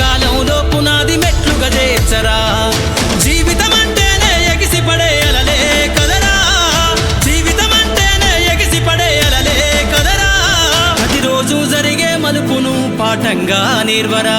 కాలంలో పునాది మెట్లు గజేచ్చరా జీవితం అంటేనే ఎగిసి పడేయలలే కదరా. జీవితం అంటేనే ఎగిసి పడేయలలే కదరా. ప్రతిరోజు జరిగే మలుపును పాఠంగా నిర్వరా.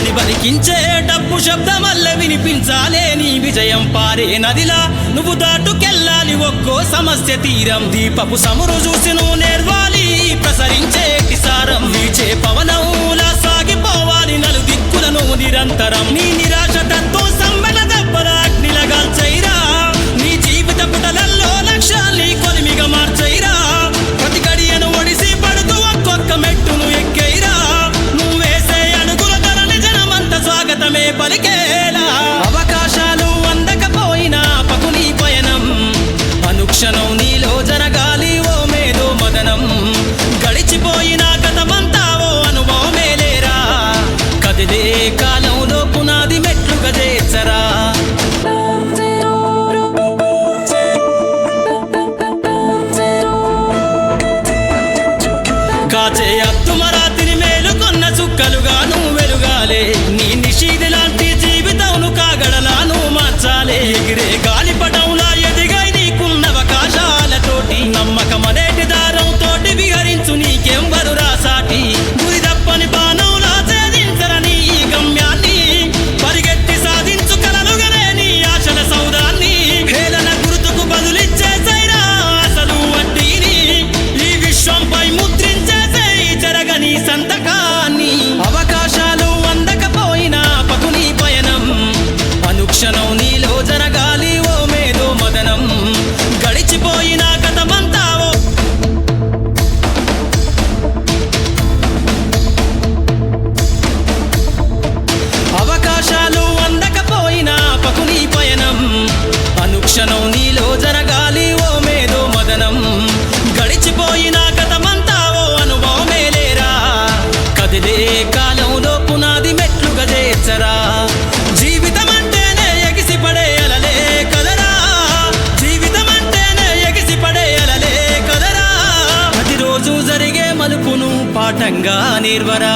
అని బలికించే డబ్బు శబ్దమల్ల వినిపించాలే నీ విజయం పారే నదిలా. నువ్వు దాటుకెళ్ళాలి ఒక్కో సమస్య తీరం. దీపపు సమురు చూసి నువ్వు నేర్వాలి ప్రసరించే సారం నీచే పవనం సాగిపోవాలి నలు దిక్కులను నిరంతరం. నీ నిరాశ వేళ అవకాశాలు అందకపోయినా పకుని పయనం. అనుక్షణం నీలో జరగాలి ఓ మేధో మదనం. గడిచిపోయిన గతమంతా ఓ అనుభవమేలేరా కదిలే కాలంలో పునాది మెట్లు గదేచరా కాచే అత్తుమరాతిని మేలుకొన్న చుక్కలుగా నువ్వు వెలుగాలే. están ನಿರ್ವರಾ